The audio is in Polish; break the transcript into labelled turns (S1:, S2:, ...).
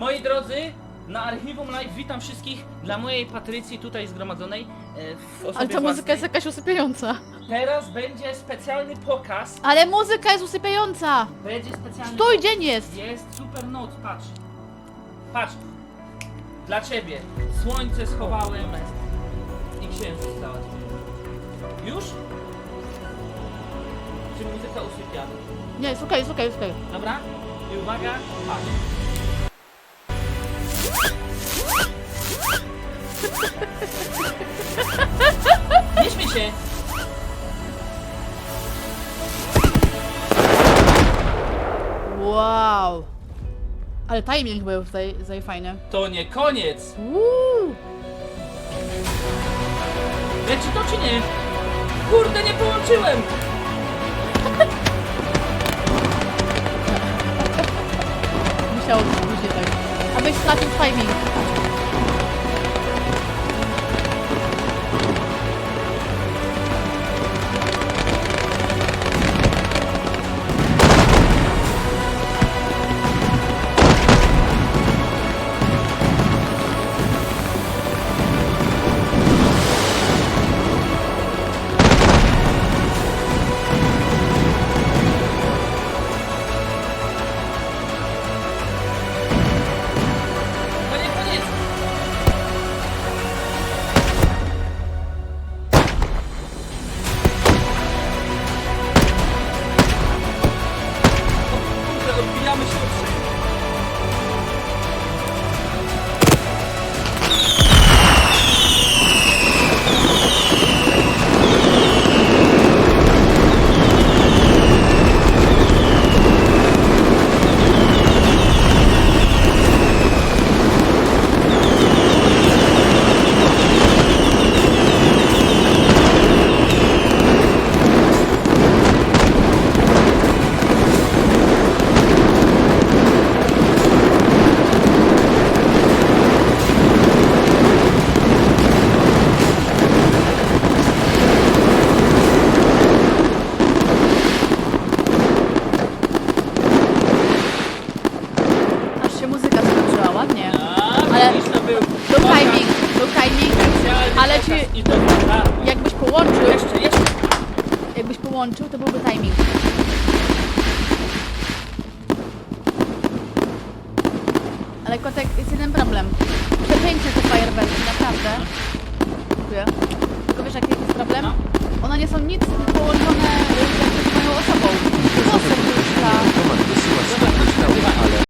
S1: Moi drodzy, na Archiwum Live witam wszystkich dla mojej Patrycji tutaj zgromadzonej e, w osobie
S2: Ale ta muzyka
S1: własnej.
S2: jest jakaś usypiająca.
S1: Teraz będzie specjalny pokaz.
S2: Ale muzyka jest usypiająca!
S1: Będzie specjalny
S2: Stój, dzień jest!
S1: Jest super noc, patrz. Patrz. Dla ciebie. Słońce schowałem i księżyc załatwiłem. Już? Czy muzyka usypia?
S2: Nie, jest okej, jest okej, jest okej.
S1: Dobra? I uwaga, patrz. Się!
S2: Wow! Ale timing był tutaj, tutaj fajny.
S1: To nie koniec!
S2: Uuu.
S1: Leci to czy nie? Kurde, nie połączyłem!
S2: Musiało być później tak. Abyś stracił timing. Ale-
S1: był
S2: timing, był timing. ale
S1: darmo.
S2: Jakbyś połączył, jakbyś połączył, to byłby timing. Ale kotek, jest jeden problem. Przepiękne te fajerwerki, naprawdę. Dziękuję. Tylko wiesz jaki jest problem?
S1: No.
S2: One nie są nic połączone